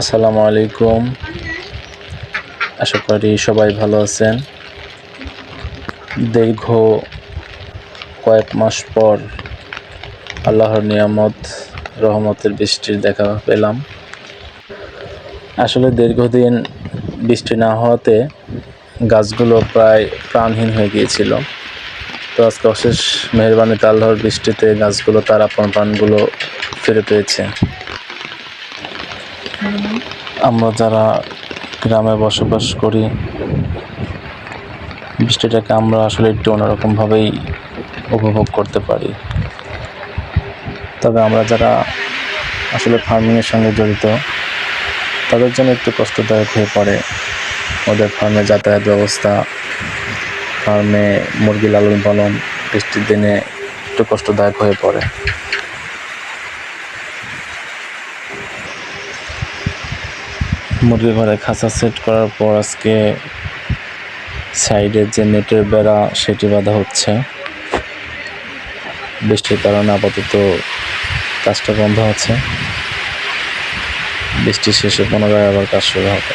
আসসালামু আলাইকুম। আশা করি সবাই ভালো আছেন। দীর্ঘ কয়েক মাস পর আল্লাহর নিয়ামত, রহমতের বৃষ্টির দেখা পেলাম। আসলে দীর্ঘদিন বৃষ্টি না হওয়াতে গাছগুলো প্রায় প্রাণহীন হয়ে গিয়েছিল। তো আজকে অশেষ মেহরবানিতে আল্লাহর বৃষ্টিতে গাছগুলো, তার আপন প্রাণগুলো ফিরে পেয়েছে। আমরা যারা গ্রামে বসবাস করি, বৃষ্টিটাকে আমরা আসলে একটু অন্যরকমভাবেই উপভোগ করতে পারি। তবে আমরা যারা আসলে ফার্মিংয়ের সঙ্গে জড়িত, তাদের জন্য একটু কষ্টদায়ক হয়ে পড়ে ওদের ফার্মে যাতায়াত ব্যবস্থা ফার্মে মুরগি লালন পালন বৃষ্টির দিনে একটু কষ্টদায়ক হয়ে পড়ে। মুরগি ঘরে খাঁচা সেট করার পর আজকে সাইডের যে নেটের বেড়া, সেটি বাঁধা হচ্ছে। বৃষ্টির কারণে আপাতত কাজটা বন্ধ আছে। বৃষ্টি শেষে পুনরায় আবার কাজ শুরু হবে।